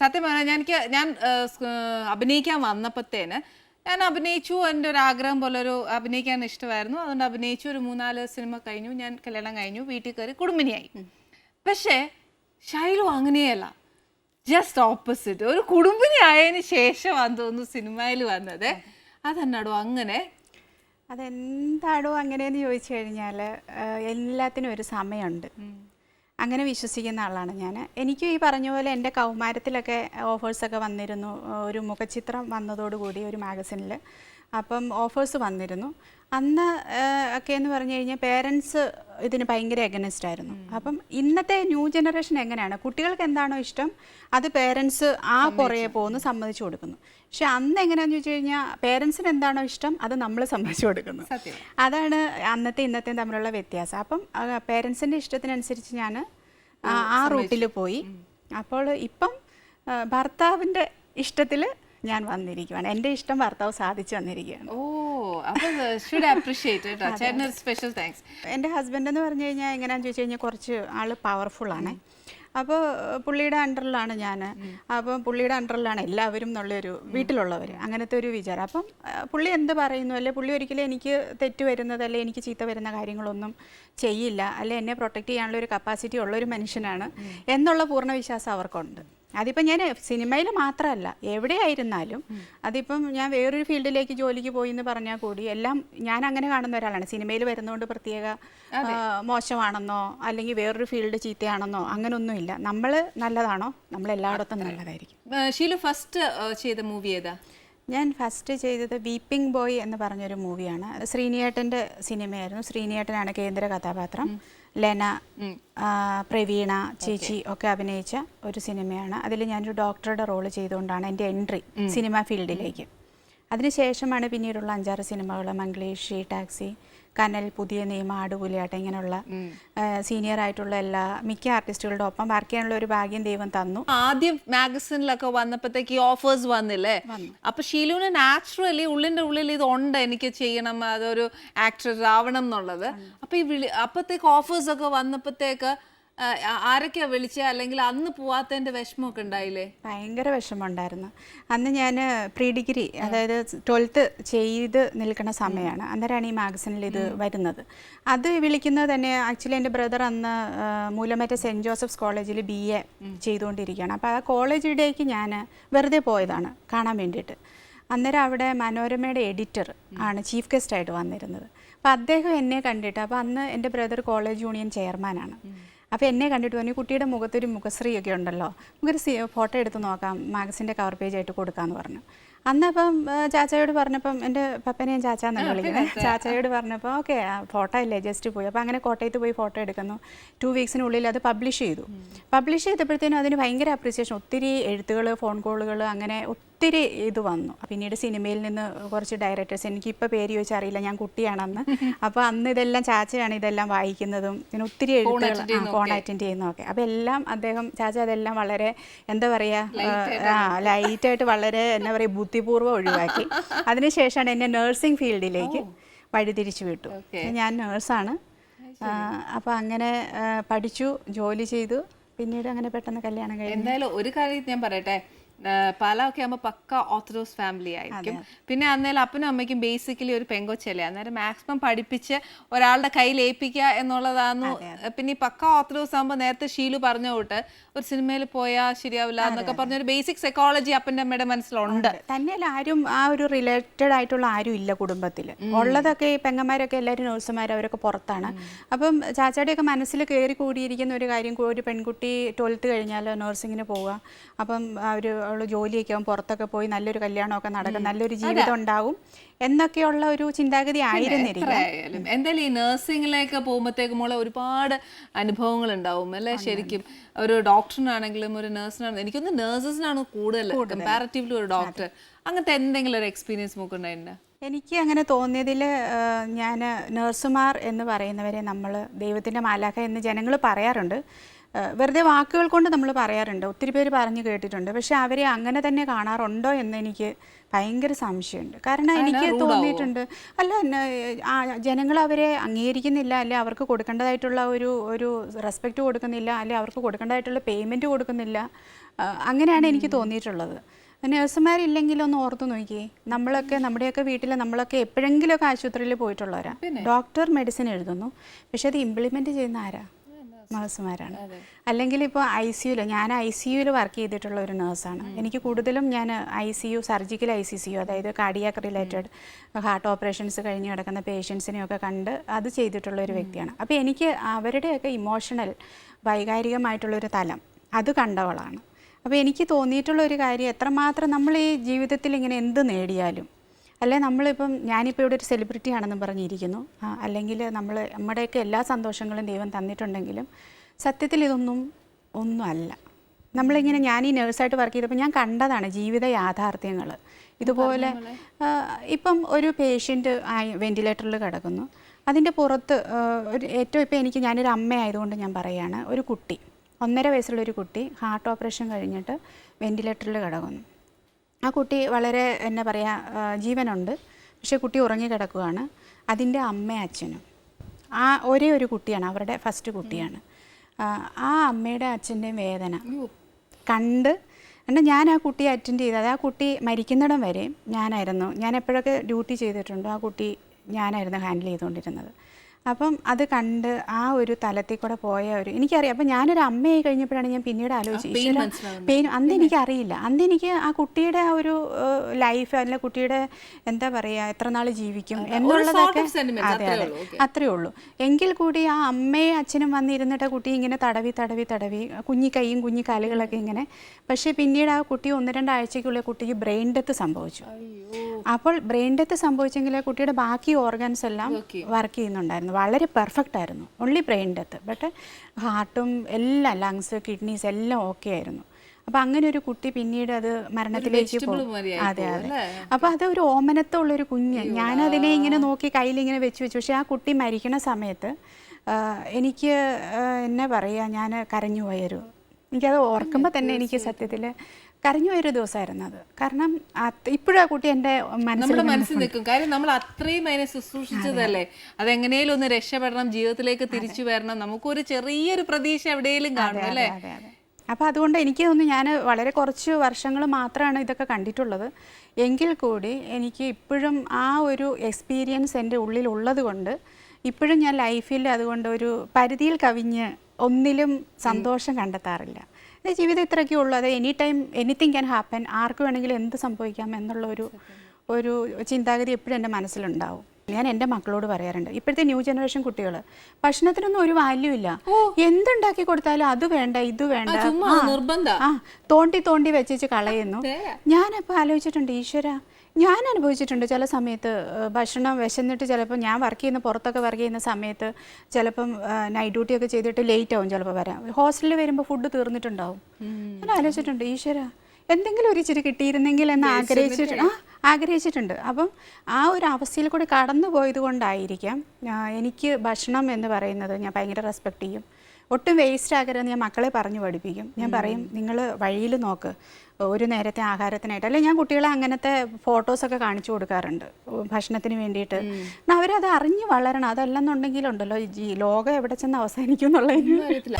സത്യം പറഞ്ഞാൽ ഞാൻ എനിക്ക് ഞാൻ അഭിനയിക്കാൻ വന്നപ്പോഴത്തേന് ഞാൻ അഭിനയിച്ചു എന്റെ ഒരു ആഗ്രഹം പോലെ ഒരു അഭിനയിക്കാൻ ഇഷ്ടമായിരുന്നു. അതുകൊണ്ട് അഭിനയിച്ചു ഒരു മൂന്നാൽ സിനിമ കഴിഞ്ഞു ഞാൻ കല്യാണം കഴിഞ്ഞു വീട്ടിൽ കയറി കുടുംബിനിയായി. പക്ഷേ ഷൈലു അങ്ങനെയല്ല. ജസ്റ്റ് ഓപ്പോസിറ്റ് ഒരു കുടുംബിനി ആയതിനു ശേഷമാണ് തോന്നുന്നു സിനിമയിൽ വന്നത്. അതെന്നാടോ അങ്ങനെ? അതെന്താടോ അങ്ങനെയെന്ന് ചോദിച്ചു കഴിഞ്ഞാൽ എല്ലാത്തിനും ഒരു സമയമുണ്ട്. അങ്ങനെ വിശ്വസിക്കുന്ന ആളാണ് ഞാൻ എനിക്കും ഈ പറഞ്ഞ പോലെ എന്റെ കൗമാരത്തിലൊക്കെ ഓഫേഴ്സൊക്കെ വന്നിരുന്നു. ഒരു മുഖചിത്രം വന്നതോടുകൂടി ഒരു മാഗസിനിൽ അപ്പം ഓഫേഴ്സ് വന്നിരുന്നു. അന്ന് ഒക്കെ എന്ന് പറഞ്ഞു കഴിഞ്ഞാൽ പേരൻസ് ഇതിന് ഭയങ്കര എഗനസ്റ്റ് ആയിരുന്നു. അപ്പം ഇന്നത്തെ ന്യൂ ജനറേഷൻ എങ്ങനെയാണ്? കുട്ടികൾക്ക് എന്താണോ ഇഷ്ടം അത് പേരൻസ് ആ പുറകെ പോകുന്നു സമ്മതിച്ചു കൊടുക്കുന്നു. പക്ഷെ അന്ന് എങ്ങനെയാണെന്ന് ചോദിച്ചു കഴിഞ്ഞാൽ പേരൻസിന് എന്താണോ ഇഷ്ടം അത് നമ്മൾ സമ്മതിച്ചു കൊടുക്കുന്നു. അതാണ് അന്നത്തെ ഇന്നത്തെയും തമ്മിലുള്ള വ്യത്യാസം. അപ്പം പേരൻസിന്റെ ഇഷ്ടത്തിനനുസരിച്ച് ഞാൻ ആ റൂട്ടിൽ പോയി. അപ്പോൾ ഇപ്പം ഭർത്താവിന്റെ ഇഷ്ടത്തിൽ ഞാൻ വന്നിരിക്കുകയാണ് എന്റെ ഇഷ്ടം ഭർത്താവ് സാധിച്ചു വന്നിരിക്കുകയാണ്. ഓ ഷുഡ് അപ്രീഷിയേറ്റ് കേട്ടോ ചേട്ടന് സ്പെഷ്യൽ താങ്ക്സ് എന്റെ ഹസ്ബൻഡ് എന്ന് പറഞ്ഞു കഴിഞ്ഞാൽ എങ്ങനെയാണെന്ന് ചോദിച്ചു കഴിഞ്ഞാൽ കുറച്ച് ആൾ ആണ്. അപ്പോൾ പുള്ളിയുടെ അണ്ടറിലാണ് ഞാൻ. അപ്പം പുള്ളിയുടെ അണ്ടറിലാണ് എല്ലാവരും എന്നുള്ളൊരു വീട്ടിലുള്ളവർ അങ്ങനത്തെ ഒരു വിചാരം. അപ്പം പുള്ളി എന്ത് പറയുന്നു? അല്ലെ പുള്ളി ഒരിക്കലും എനിക്ക് തെറ്റ് വരുന്നത് അല്ലെ എനിക്ക് ചീത്ത വരുന്ന കാര്യങ്ങളൊന്നും ചെയ്യില്ല. അല്ലെ എന്നെ പ്രൊട്ടക്റ്റ് ചെയ്യാനുള്ള ഒരു കപ്പാസിറ്റി ഉള്ള ഒരു മനുഷ്യനാണ് എന്നുള്ള പൂർണ വിശ്വാസം അവർക്കുണ്ട്. അതിപ്പം ഞാൻ സിനിമയിൽ മാത്രമല്ല എവിടെയായിരുന്നാലും അതിപ്പം ഞാൻ വേറൊരു ഫീൽഡിലേക്ക് ജോലിക്ക് പോയി എന്ന് പറഞ്ഞാൽ കൂടി എല്ലാം ഞാൻ അങ്ങനെ കാണുന്ന ഒരാളാണ്. സിനിമയിൽ വരുന്നതുകൊണ്ട് പ്രത്യേക മോശമാണെന്നോ അല്ലെങ്കിൽ വേറൊരു ഫീൽഡ് ചീത്തയാണെന്നോ അങ്ങനൊന്നുമില്ല. നമ്മൾ നല്ലതാണോ? നമ്മൾ എല്ലായിടത്തും നല്ലതായിരിക്കും. ഷീലു ഫസ്റ്റ് ചെയ്ത മൂവി ഏതാ? ഞാൻ ഫസ്റ്റ് ചെയ്തത് വീപ്പിംഗ് ബോയ് എന്ന് പറഞ്ഞൊരു മൂവിയാണ് അത് ശ്രീനിയേട്ടന്റെ സിനിമയായിരുന്നു. ശ്രീനിയേട്ടനാണ് കേന്ദ്ര കഥാപാത്രം. ലെന പ്രവീണ ചേച്ചി ഒക്കെ അഭിനയിച്ച ഒരു സിനിമയാണ്. അതിൽ ഞാനൊരു ഡോക്ടറുടെ റോൾ ചെയ്തുകൊണ്ടാണ് എന്റെ എൻട്രി സിനിമ ഫീൽഡിലേക്ക്. അതിനുശേഷമാണ് പിന്നീടുള്ള അഞ്ചാറ് സിനിമകൾ മംഗ്ലീഷ് ടാക്സി കനൽ പുതിയ നിയമ ആടുപുലിയാട്ടം ഇങ്ങനെയുള്ള സീനിയർ ആയിട്ടുള്ള എല്ലാ മിക്ക ആർട്ടിസ്റ്റുകളുടെ ഒപ്പം വർക്ക് ചെയ്യാനുള്ള ഒരു ഭാഗ്യം ദൈവം തന്നു. ആദ്യം മാഗസിനിലൊക്കെ വന്നപ്പോഴത്തേക്ക് ഈ ഓഫേഴ്സ് വന്നില്ലേ? അപ്പൊ ഷീലുവിന് നാച്ചുറലി ഉള്ളിന്റെ ഉള്ളിൽ ഇത് ഉണ്ട് എനിക്ക് ചെയ്യണം അതൊരു ആക്ടർ ആവണം എന്നുള്ളത്. അപ്പൊ ഈ വിളി അപ്പത്തേക്ക് ഓഫേഴ്സ് ഒക്കെ വന്നപ്പോഴത്തേക്ക് ആരൊക്കെയാ വിളിച്ച? അല്ലെങ്കിൽ അന്ന് പോവാത്തതിന്റെ വിഷമമൊക്കെ ഉണ്ടായില്ലേ? ഭയങ്കര വിഷമമുണ്ടായിരുന്നു. അന്ന് ഞാൻ പ്രീ ഡിഗ്രി അതായത് ട്വൽത്ത് ചെയ്ത് നിൽക്കുന്ന സമയമാണ് അന്നേരമാണ് ഈ മാഗസിനിൽ ഇത് വരുന്നത്. അത് വിളിക്കുന്നത് തന്നെ ആക്ച്വലി എന്റെ ബ്രദർ അന്ന് മൂലമറ്റ സെന്റ് ജോസഫ്സ് കോളേജിൽ ബി എ ചെയ്തുകൊണ്ടിരിക്കുകയാണ്. അപ്പോൾ ആ കോളേജ് ഡേക്ക് ഞാൻ വെറുതെ പോയതാണ് കാണാൻ വേണ്ടിയിട്ട്. അന്നേരം അവിടെ മനോരമയുടെ എഡിറ്റർ ആണ് ചീഫ് ഗസ്റ്റ് ആയിട്ട് വന്നിരുന്നത്. അപ്പോൾ അദ്ദേഹം എന്നെ കണ്ടിട്ട് അപ്പോൾ അന്ന് എന്റെ ബ്രദർ കോളേജ് യൂണിയൻ ചെയർമാനാണ്. അപ്പോൾ എന്നെ കണ്ടിട്ട് പറഞ്ഞു കുട്ടിയുടെ മുഖത്തൊരു മുഖശ്രീയൊക്കെ ഉണ്ടല്ലോ നമുക്കൊരു സി ഫോട്ടോ എടുത്ത് നോക്കാം മാഗസിന്റെ കവർ പേജ് ആയിട്ട് കൊടുക്കാമെന്ന് പറഞ്ഞു. അന്നപ്പം ചാച്ചയോട് പറഞ്ഞപ്പം എന്റെ പപ്പനെ ഞാൻ ചാച്ചാന്നാണ് വിളിക്കുന്നത്. ചാച്ചയോട് പറഞ്ഞപ്പോൾ ഓക്കെ ഫോട്ടോ ഇല്ലേ ജസ്റ്റ് പോയി. അപ്പോൾ അങ്ങനെ കോട്ടയത്ത് പോയി ഫോട്ടോ എടുക്കുന്നു. ടു വീക്സിനുള്ളിൽ അത് പബ്ലിഷ് ചെയ്തു. പബ്ലിഷ് ചെയ്തപ്പോഴത്തേനും അതിന് ഭയങ്കര അപ്രീസിയേഷൻ ഒത്തിരി എഴുത്തുകൾ ഫോൺ കോളുകൾ അങ്ങനെ ഒത്തിരി ഇത് വന്നു. പിന്നീട് സിനിമയിൽ നിന്ന് കുറച്ച് ഡയറക്ടേഴ്സ് എനിക്ക് ഇപ്പോൾ പേര് ചോദിച്ചാൽ അറിയില്ല ഞാൻ കുട്ടിയാണെന്ന്. അപ്പോൾ അന്ന് ഇതെല്ലാം ചാച്ചയാണ് ഇതെല്ലാം വായിക്കുന്നതും പിന്നെ ഒത്തിരി എഴുത്തുകൾ ഫോൺ അറ്റൻഡ് ചെയ്യുന്നതൊക്കെ അപ്പോൾ എല്ലാം അദ്ദേഹം ചാച്ച അതെല്ലാം വളരെ എന്താ പറയുക ആ ലൈറ്റായിട്ട് വളരെ എന്താ പറയുക ബുദ്ധിപൂർവം ഒഴിവാക്കി. അതിനുശേഷമാണ് എന്നെ നഴ്സിംഗ് ഫീൽഡിലേക്ക് വഴിതിരിച്ചു വിട്ടു. ഞാൻ നേഴ്സാണ് അപ്പോൾ അങ്ങനെ പഠിച്ചു ജോലി ചെയ്തു. പിന്നീട് അങ്ങനെ പെട്ടെന്ന് കല്യാണം കഴിഞ്ഞു. എന്തായാലും ഒരു കാര്യം ഞാൻ പറയട്ടെ പാലൊക്കെ ആകുമ്പോൾ പക്ക ഓർത്തഡോക്സ് ഫാമിലി ആയിരിക്കും. പിന്നെ അന്നേരം അപ്പനും അമ്മയ്ക്കും ബേസിക്കലി ഒരു പെങ്കൊച്ചല്ലേ. അന്നേരം മാക്സിമം പഠിപ്പിച്ച് ഒരാളുടെ കയ്യിൽ ഏൽപ്പിക്കുക എന്നുള്ളതാണ് പിന്നെ ഈ പക്ക ഓർത്തഡോക്സ് ആകുമ്പോൾ നേരത്തെ ഷീലു പറഞ്ഞ തൊട്ട് ഒരു സിനിമയിൽ പോയാൽ ശരിയാവില്ല എന്നൊക്കെ പറഞ്ഞ ഒരു ബേസിക് സൈക്കോളജി അപ്പന്റെ അമ്മയുടെ മനസ്സിലുണ്ട്. തന്നെയല്ല ആരും ആ ഒരു റിലേറ്റഡ് ആയിട്ടുള്ള ആരും ഇല്ല കുടുംബത്തിൽ ഉള്ളതൊക്കെ ഈ പെങ്ങന്മാരൊക്കെ എല്ലാവരും നഴ്സുമാർ അവരൊക്കെ പുറത്താണ്. അപ്പം ചാച്ചാടിയൊക്കെ മനസ്സിൽ കയറി കൂടിയിരിക്കുന്ന ഒരു കാര്യം ഒരു പെൺകുട്ടി ട്വൽത്ത് കഴിഞ്ഞാൽ നഴ്സിങ്ങിന് പോവുക അപ്പം അവർ അവൾ ജോലിയൊക്കെ ആവും പുറത്തൊക്കെ പോയി നല്ലൊരു കല്യാണമൊക്കെ നടക്കും നല്ലൊരു ജീവിതം ഉണ്ടാവും എന്നൊക്കെയുള്ള ഒരു ചിന്താഗതി ആയിരുന്നിരിക്കും. എന്തായാലും ഈ നഴ്സിംഗിലേക്ക് പോകുമ്പോഴത്തേക്കും മോളെ ഒരുപാട് അനുഭവങ്ങൾ ഉണ്ടാവും അല്ലേ ശരിക്കും. ഒരു ഡോക്ടറിനാണെങ്കിലും ഒരു നഴ്സിനാണെങ്കിലും എനിക്കൊന്ന് നഴ്സസിനാണ് കൂടുതൽ കമ്പാരറ്റീവ്ലി ഒരു ഡോക്ടർ. അങ്ങനത്തെ എന്തെങ്കിലും ഒരു എക്സ്പീരിയൻസ് നമുക്ക് ഉണ്ടായിട്ടുണ്ട്? എനിക്ക് അങ്ങനെ തോന്നിയതിൽ ഞാൻ നഴ്സുമാർ എന്ന് പറയുന്നവരെ നമ്മൾ ദൈവത്തിന്റെ മാലാഖ എന്ന് ജനങ്ങൾ പറയാറുണ്ട്. വെറുതെ വാക്കുകൾ കൊണ്ട് നമ്മൾ പറയാറുണ്ട്. ഒത്തിരി പേര് പറഞ്ഞു കേട്ടിട്ടുണ്ട്. പക്ഷെ അവരെ അങ്ങനെ തന്നെ കാണാറുണ്ടോ എന്ന് എനിക്ക് ഭയങ്കര സംശയമുണ്ട്. കാരണം എനിക്ക് തോന്നിയിട്ടുണ്ട്. അല്ല ജനങ്ങൾ അവരെ അംഗീകരിക്കുന്നില്ല അല്ലെ അവർക്ക് കൊടുക്കേണ്ടതായിട്ടുള്ള ഒരു ഒരു റെസ്പെക്റ്റ് കൊടുക്കുന്നില്ല അല്ലെ അവർക്ക് കൊടുക്കേണ്ടതായിട്ടുള്ള പേയ്മെന്റ് കൊടുക്കുന്നില്ല. അങ്ങനെയാണ് എനിക്ക് തോന്നിയിട്ടുള്ളത്. നഴ്സുമാരില്ലെങ്കിൽ ഒന്ന് ഓർത്തു നോക്കിയേ. നമ്മളൊക്കെ നമ്മുടെയൊക്കെ വീട്ടിൽ നമ്മളൊക്കെ എപ്പോഴെങ്കിലുമൊക്കെ ആശുപത്രിയിൽ പോയിട്ടുള്ളവരാ. ഡോക്ടർ മെഡിസിൻ എഴുതുന്നു. പക്ഷെ അത് ഇംപ്ലിമെന്റ് ചെയ്യുന്ന ആരാ? നേഴ്സുമാരാണ്. അല്ലെങ്കിൽ ഇപ്പോൾ ഐ സിയുയിൽ ഞാൻ ഐ സിയുയിൽ വർക്ക് ചെയ്തിട്ടുള്ള ഒരു നേഴ്സാണ്. എനിക്ക് കൂടുതലും ഞാൻ I C U surgical I C C U അതായത് കാർഡിയാക് റിലേറ്റഡ് ഹാർട്ട് ഓപ്പറേഷൻസ് കഴിഞ്ഞ് കിടക്കുന്ന പേഷ്യൻസിനെയൊക്കെ കണ്ട് അത് ചെയ്തിട്ടുള്ള ഒരു വ്യക്തിയാണ്. അപ്പോൾ എനിക്ക് അവരുടെയൊക്കെ ഇമോഷണൽ വൈകാരികമായിട്ടുള്ളൊരു തലം അത് കണ്ടവളാണ്. അപ്പോൾ എനിക്ക് തോന്നിയിട്ടുള്ള ഒരു കാര്യം എത്രമാത്രം നമ്മൾ ഈ ജീവിതത്തിൽ ഇങ്ങനെ എന്ത് നേടിയാലും അല്ലെ നമ്മളിപ്പം ഞാനിപ്പോൾ ഇവിടെ ഒരു സെലിബ്രിറ്റി ആണെന്ന് പറഞ്ഞിരിക്കുന്നു. അല്ലെങ്കിൽ നമ്മൾ നമ്മുടെയൊക്കെ എല്ലാ സന്തോഷങ്ങളും ദൈവം തന്നിട്ടുണ്ടെങ്കിലും സത്യത്തിൽ ഇതൊന്നും ഒന്നുമല്ല. നമ്മളിങ്ങനെ ഞാൻ ഈ നേഴ്സായിട്ട് വർക്ക് ചെയ്തപ്പോൾ ഞാൻ കണ്ടതാണ് ജീവിത യാഥാർത്ഥ്യങ്ങൾ ഇതുപോലെ ഇപ്പം ഒരു പേഷ്യന്റ് വെന്റിലേറ്ററിൽ കിടക്കുന്നു. അതിന്റെ പുറത്ത് ഒരു ഏറ്റവും ഇപ്പോൾ എനിക്ക് ഞാനൊരു അമ്മയായതുകൊണ്ട് ഞാൻ പറയുകയാണ് ഒരു കുട്ടി. ഒന്നര വയസ്സുള്ളൊരു കുട്ടി ഹാർട്ട് ഓപ്പറേഷൻ കഴിഞ്ഞിട്ട് വെന്റിലേറ്ററിൽ കിടക്കുന്നു. ആ കുട്ടി വളരെ എന്നാ പറയുക ജീവനുണ്ട്. പക്ഷേ കുട്ടി ഉറങ്ങി കിടക്കുകയാണ്. അതിന്റെ അമ്മയും അച്ഛനും. ആ ഒരേ ഒരു കുട്ടിയാണ് അവരുടെ ഫസ്റ്റ് കുട്ടിയാണ്. ആ, അമ്മയുടെ അച്ഛന്റെയും വേദന കണ്ട് എന്നാൽ ഞാൻ ആ കുട്ടിയെ അറ്റൻഡ് ചെയ്തത് ആ കുട്ടി മരിക്കുന്നിടം വരെ ഞാനായിരുന്നു. ഞാൻ എപ്പോഴൊക്കെ ഡ്യൂട്ടി ചെയ്തിട്ടുണ്ടോ ആ കുട്ടി ഞാനായിരുന്നു ഹാൻഡിൽ ചെയ്തുകൊണ്ടിരുന്നത്. അപ്പം അത് കണ്ട് ആ ഒരു തലത്തിൽ കൂടെ പോയ ഒരു എനിക്കറിയാം. അപ്പം ഞാനൊരു അമ്മയായി കഴിഞ്ഞപ്പോഴാണ് ഞാൻ പിന്നീട് ആലോചിച്ചത് പെയിൻ അന്ന് എനിക്ക് അറിയില്ല അന്ന് എനിക്ക് ആ കുട്ടിയുടെ ആ ഒരു ലൈഫ് അല്ലെ കുട്ടിയുടെ എന്താ പറയുക എത്ര നാൾ ജീവിക്കും എന്നുള്ളതൊക്കെ അതെ അതെ അത്രേ ഉള്ളൂ. എങ്കിൽ കൂടി ആ അമ്മയും അച്ഛനും വന്നിരുന്നിട്ട് കുട്ടി ഇങ്ങനെ തടവി തടവി തടവി കുഞ്ഞി കൈയും കുഞ്ഞി കാലുകളൊക്കെ ഇങ്ങനെ. പക്ഷേ പിന്നീട് ആ കുട്ടി ഒന്ന് രണ്ടാഴ്ചയ്ക്കുള്ളിൽ കുട്ടിക്ക് ബ്രെയിൻ ഡെത്ത് സംഭവിച്ചു. അപ്പോൾ ബ്രെയിൻ ഡെത്ത് സംഭവിച്ചെങ്കിൽ കുട്ടിയുടെ ബാക്കി ഓർഗൻസ് എല്ലാം വർക്ക് ചെയ്യുന്നുണ്ടായിരുന്നു. വളരെ പെർഫെക്റ്റ് ആയിരുന്നു. ഓൺലി ബ്രെയിൻ ഡെത്ത് ബട്ട് ഹാർട്ടും എല്ലാം ലങ്സ് കിഡ്നീസ് എല്ലാം ഓക്കെ ആയിരുന്നു. അപ്പോൾ അങ്ങനെ ഒരു കുട്ടി പിന്നീട് അത് മരണത്തിലേക്ക് പോകും. അതെ അതെ? അപ്പോൾ അത് ഒരു ഓമനത്തുള്ളൊരു കുഞ്ഞ്. ഞാനതിനെ ഇങ്ങനെ നോക്കി കയ്യിലിങ്ങനെ വെച്ച് വെച്ചു പക്ഷേ ആ കുട്ടി മരിക്കണ സമയത്ത് എനിക്ക് എന്നെ എന്നാ പറയുക ഞാൻ കരഞ്ഞു പോയൊരു എനിക്കത് ഓർക്കുമ്പോൾ തന്നെ എനിക്ക് സത്യത്തിൽ കരഞ്ഞു പോയൊരു ദിവസമായിരുന്നു അത്. കാരണം ഇപ്പോഴും ആ കുട്ടി എന്റെ മനസ്സിൽ നമ്മുടെ മനസ്സിൽ നിൽക്കും. കാര്യം നമ്മൾ അത്രയും അതിനെ ശുശ്രൂഷിച്ചതല്ലേ? അതെങ്ങനെയും ഒന്ന് രക്ഷപ്പെടണം ജീവിതത്തിലേക്ക് തിരിച്ചു വരണം. നമുക്കൊരു ചെറിയൊരു പ്രതീക്ഷ എവിടെയെങ്കിലും കാണും അല്ലേ? അപ്പോൾ അതുകൊണ്ട് എനിക്ക് തോന്നുന്നു ഞാൻ വളരെ കുറച്ച് വർഷങ്ങൾ മാത്രമാണ് ഇതൊക്കെ കണ്ടിട്ടുള്ളത്. എങ്കിൽ കൂടി എനിക്ക് ഇപ്പോഴും ആ ഒരു എക്സ്പീരിയൻസ് എന്റെ ഉള്ളിൽ ഉള്ളത് കൊണ്ട് ഇപ്പോഴും ഞാൻ ലൈഫിൽ അതുകൊണ്ട് ഒരു പരിധിയിൽ കവിഞ്ഞ് ഒന്നിലും സന്തോഷം കണ്ടെത്താറില്ല. എന്റെ ജീവിതം ഇത്രയൊക്കെ ഉള്ളൂ. അത് any time anything can happen ആർക്ക് വേണമെങ്കിലും എന്ത് സംഭവിക്കാം എന്നുള്ള ഒരു ഒരു ചിന്താഗതി എപ്പോഴും എന്റെ മനസ്സിലുണ്ടാവും. ഞാൻ എന്റെ മക്കളോട് പറയാറുണ്ട് ഇപ്പോഴത്തെ ന്യൂ ജനറേഷൻ കുട്ടികൾ ഭക്ഷണത്തിനൊന്നും ഒരു വാല്യൂ ഇല്ല. എന്തുണ്ടാക്കി കൊടുത്താലും അത് വേണ്ട ഇത് വേണ്ട. ആ തോണ്ടി തോണ്ടി വെച്ചിട്ട് കളയുന്നു. ഞാനപ്പോൾ ആലോചിച്ചിട്ടുണ്ട് ഈശ്വര ഞാൻ അനുഭവിച്ചിട്ടുണ്ട് ചില സമയത്ത് ഭക്ഷണം വിശന്നിട്ട് ചിലപ്പോൾ ഞാൻ വർക്ക് ചെയ്യുന്ന പുറത്തൊക്കെ വർക്ക് ചെയ്യുന്ന സമയത്ത് ചിലപ്പം നൈറ്റ് ഡ്യൂട്ടി ഒക്കെ ചെയ്തിട്ട് ലേറ്റ് ആവും ചിലപ്പോൾ വരാം ഹോസ്റ്റലിൽ വരുമ്പോൾ ഫുഡ് തീർന്നിട്ടുണ്ടാവും. ഞാൻ ആലോചിച്ചിട്ടുണ്ട് ഈശ്വര എന്തെങ്കിലും ഒരു ഇച്ചിരി കിട്ടിയിരുന്നെങ്കിൽ എന്ന് ആഗ്രഹിച്ചിട്ട് ആ ആഗ്രഹിച്ചിട്ടുണ്ട്. അപ്പം ആ ഒരു അവസ്ഥയിൽ കൂടി കടന്നു പോയത് കൊണ്ടായിരിക്കാം എനിക്ക് ഭക്ഷണം എന്ന് പറയുന്നത് ഞാൻ ഭയങ്കര റെസ്പെക്ട് ചെയ്യും. ഒട്ടും വേസ്റ്റ് ആകരുതെന്ന് ഞാൻ മക്കളെ പറഞ്ഞു പഠിപ്പിക്കും. ഞാൻ പറയും നിങ്ങൾ വഴിയിൽ നോക്ക്. ഒരു നേരത്തെ ആഹാരത്തിനായിട്ട്. അല്ലെങ്കിൽ ഞാൻ കുട്ടികളെ അങ്ങനത്തെ ഫോട്ടോസൊക്കെ കാണിച്ചു കൊടുക്കാറുണ്ട് ഭക്ഷണത്തിന് വേണ്ടിയിട്ട്. അവരത് അറിഞ്ഞു വളരണം. അതല്ലെന്നുണ്ടെങ്കിലുണ്ടല്ലോ ഈ ലോകം എവിടെ ചെന്ന് അവസാനിക്കും എന്നുള്ളതിന് അറിയത്തില്ല.